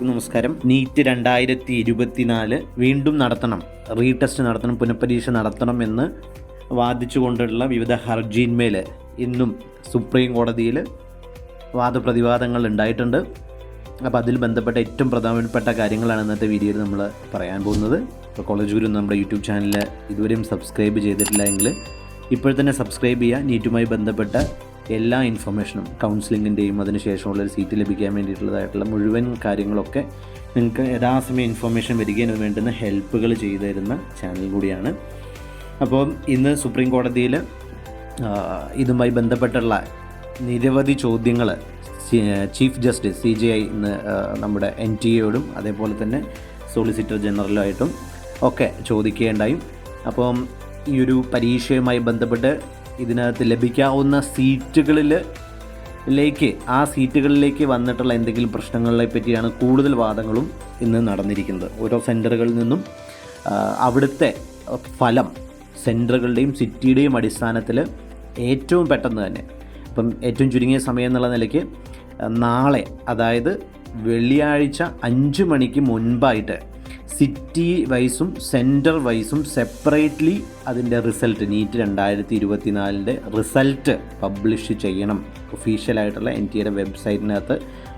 എല്ലാവർക്കും നമസ്കാരം. നീറ്റ് രണ്ടായിരത്തി ഇരുപത്തിനാല് വീണ്ടും നടത്തണം. റീടെസ്റ്റ് നടത്തണം പുനഃപരീക്ഷ നടത്തണം എന്ന് വാദിച്ചുകൊണ്ടുള്ള വിവിധ ഹർജിയിന്മേൽ ഇന്നും സുപ്രീം കോടതിയിൽ വാദപ്രതിവാദങ്ങൾ ഉണ്ടായിട്ടുണ്ട്. അപ്പോൾ അതിൽ ബന്ധപ്പെട്ട ഏറ്റവും പ്രധാനപ്പെട്ട കാര്യങ്ങളാണ് ഇന്നത്തെ വീഡിയോയിൽ നമ്മൾ പറയാൻ പോകുന്നത്. ഇപ്പോൾ കോളേജ് ഗുരു നമ്മുടെ യൂട്യൂബ് ചാനൽ ഇതുവരെയും സബ്സ്ക്രൈബ് ചെയ്തിട്ടില്ല എങ്കിൽ ഇപ്പോൾ തന്നെ സബ്സ്ക്രൈബ് ചെയ്യുക. നീറ്റുമായി ബന്ധപ്പെട്ട എല്ലാ ഇൻഫർമേഷനും കൗൺസിലിങ്ങിന്റെയും അതിനുശേഷമുള്ള ഒരു സീറ്റ് ലഭിക്കാൻ വേണ്ടിയിട്ടുള്ളതായിട്ടുള്ള മുഴുവൻ കാര്യങ്ങളൊക്കെ നിങ്ങൾക്ക് യഥാസമയം ഇൻഫർമേഷൻ വരികയും വേണ്ടുന്ന ഹെൽപ്പുകൾ ചെയ്തു തരുന്ന ചാനൽ കൂടിയാണ്. അപ്പോൾ ഇന്ന് സുപ്രീം കോടതിയിൽ ഇതുമായി ബന്ധപ്പെട്ടുള്ള നിരവധി ചോദ്യങ്ങൾ chief justice C J I ഇന്ന് നമ്മുടെ എൻ ടി എയോടും അതേപോലെ തന്നെ സോളിസിറ്റർ ജനറലുമായിട്ടും ഒക്കെ ചോദിക്കുകയുണ്ടായി. അപ്പം ഈ ഒരു പരീക്ഷയുമായി ബന്ധപ്പെട്ട് ഇതിനകത്ത് ലഭിക്കാവുന്ന സീറ്റുകളിൽ ലേക്ക് ആ സീറ്റുകളിലേക്ക് വന്നിട്ടുള്ള എന്തെങ്കിലും പ്രശ്നങ്ങളെ പറ്റിയാണ് കൂടുതൽ വാദങ്ങളും ഇന്ന് നടന്നിരിക്കുന്നത്. ഓരോ സെന്ററുകളിൽ നിന്നും അവിടുത്തെ ഫലം സെന്ററുകളുടെയും സിറ്റിയുടെയും അടിസ്ഥാനത്തിൽ ഏറ്റവും പെട്ടെന്ന് തന്നെ ഇപ്പം ഏറ്റവും ചുരുങ്ങിയ സമയം എന്നുള്ള നിലയ്ക്ക് നാളെ അതായത് വെള്ളിയാഴ്ച അഞ്ച് മണിക്ക് മുൻപായിട്ട് സിറ്റി വൈസും സെന്റർ വൈസും സെപ്പറേറ്റ്ലി അതിന്റെ റിസൾട്ട് നീറ്റ് രണ്ടായിരത്തി ഇരുപത്തിനാലിന്റെ റിസൾട്ട് പബ്ലിഷ് ചെയ്യണം. ഒഫീഷ്യലായിട്ടുള്ള എൻ ടി എയുടെ വെബ്സൈറ്റിനകത്ത്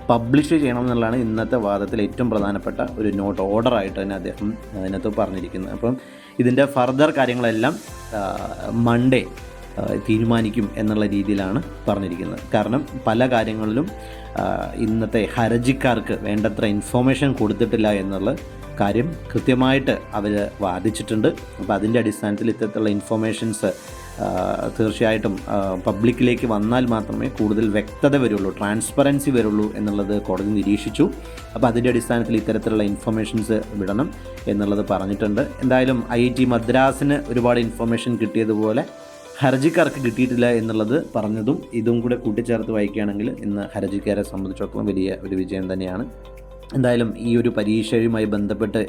പബ്ലിഷ് ചെയ്യണം എന്നുള്ളതാണ് ഇന്നത്തെ വാദത്തിൽ ഏറ്റവും പ്രധാനപ്പെട്ട ഒരു നോട്ട് ഓർഡർ ആയിട്ട് തന്നെ അദ്ദേഹം അതിനകത്ത് പറഞ്ഞിരിക്കുന്നത്. അപ്പം ഇതിന്റെ ഫർദർ കാര്യങ്ങളെല്ലാം മൺഡേ തീരുമാനിക്കും എന്നുള്ള രീതിയിലാണ് പറഞ്ഞിരിക്കുന്നത്. കാരണം പല കാര്യങ്ങളിലും ഇന്നത്തെ ഹർജിക്കാർക്ക് വേണ്ടത്ര ഇൻഫോർമേഷൻ കൊടുത്തിട്ടില്ല എന്നുള്ള കാര്യം കൃത്യമായിട്ട് അവർ വാദിച്ചിട്ടുണ്ട്. അപ്പോൾ അതിന്റെ അടിസ്ഥാനത്തിൽ ഇത്തരത്തിലുള്ള ഇൻഫോർമേഷൻസ് തീർച്ചയായിട്ടും പബ്ലിക്കിലേക്ക് വന്നാൽ മാത്രമേ കൂടുതൽ വ്യക്തത വരുള്ളൂ ട്രാൻസ്പെറൻസി വരുള്ളൂ എന്നുള്ളത് കോടതി നിരീക്ഷിച്ചു. അപ്പോൾ അതിന്റെ അടിസ്ഥാനത്തിൽ ഇത്തരത്തിലുള്ള ഇൻഫർമേഷൻസ് വിടണം എന്നുള്ളത് പറഞ്ഞിട്ടുണ്ട്. എന്തായാലും ഐ ടി മദ്രാസിന് ഒരുപാട് ഇൻഫർമേഷൻ കിട്ടിയതുപോലെ ഹർജിക്കാർക്ക് കിട്ടിയിട്ടില്ല എന്നുള്ളത് പറഞ്ഞതും ഇതും കൂടെ കൂട്ടിച്ചേർത്ത് വായിക്കുകയാണെങ്കിൽ ഇന്ന് ഹർജിക്കാരെ സംബന്ധിച്ചിടത്തോളം വലിയ ഒരു വിജയം തന്നെയാണ്. എന്തായാലും ഈ ഒരു പരീക്ഷയുമായി ബന്ധപ്പെട്ട്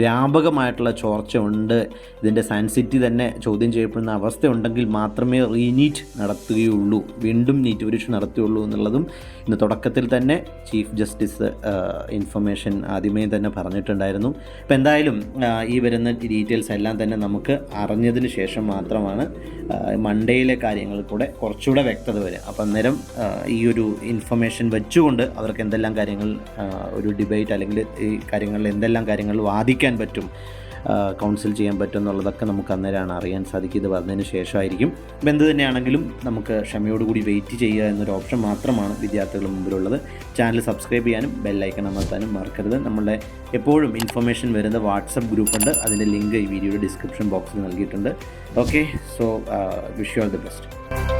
വ്യാപകമായിട്ടുള്ള ചോർച്ച ഉണ്ട് ഇതിന്റെ സാൻസിറ്റി തന്നെ ചോദ്യം ചെയ്യപ്പെടുന്ന അവസ്ഥ ഉണ്ടെങ്കിൽ മാത്രമേ റീനീറ്റ് നടത്തുകയുള്ളൂ. വീണ്ടും നീറ്റ് പരീക്ഷ നടത്തുകയുള്ളൂ എന്നുള്ളതും ഇന്ന് തുടക്കത്തിൽ തന്നെ ചീഫ് ജസ്റ്റിസ് ഇൻഫർമേഷൻ ആദ്യമേ തന്നെ പറഞ്ഞിട്ടുണ്ടായിരുന്നു. അപ്പോൾ എന്തായാലും ഈ വരുന്ന ഡീറ്റെയിൽസ് എല്ലാം തന്നെ നമുക്ക് അറിഞ്ഞതിന് ശേഷം മാത്രമാണ് മൺഡേയിലെ കാര്യങ്ങൾ കൂടെ കുറച്ചുകൂടെ വ്യക്തത വരിക. അപ്പം അന്നേരം ഈ ഒരു ഇൻഫർമേഷൻ വെച്ചുകൊണ്ട് അവർക്ക് എന്തെല്ലാം കാര്യങ്ങൾ ഒരു ഡിബേറ്റ് അല്ലെങ്കിൽ ഈ കാര്യങ്ങളിൽ എന്തെല്ലാം കാര്യങ്ങൾ വാദിക്കാൻ പറ്റും കൗൺസിൽ ചെയ്യാൻ പറ്റും എന്നുള്ളതൊക്കെ നമുക്ക് അന്നേരമാണ് അറിയാൻ സാധിക്കുക. ഇത് വന്നതിന് ശേഷമായിരിക്കും. ഇപ്പം എന്ത് തന്നെയാണെങ്കിലും നമുക്ക് ക്ഷമയോടുകൂടി വെയിറ്റ് ചെയ്യുക എന്നൊരു ഓപ്ഷൻ മാത്രമാണ് വിദ്യാർത്ഥികളുടെ മുമ്പിലുള്ളത്. ചാനൽ സബ്സ്ക്രൈബ് ചെയ്യാനും ബെല്ലൈക്കൺ അമർത്താനും മറക്കരുത്. നമ്മളുടെ എപ്പോഴും ഇൻഫർമേഷൻ വരുന്ന വാട്സപ്പ് ഗ്രൂപ്പുണ്ട് അതിന്റെ ലിങ്ക് ഈ വീഡിയോയുടെ ഡിസ്ക്രിപ്ഷൻ ബോക്സിൽ നൽകിയിട്ടുണ്ട്. Okay so wish you all the best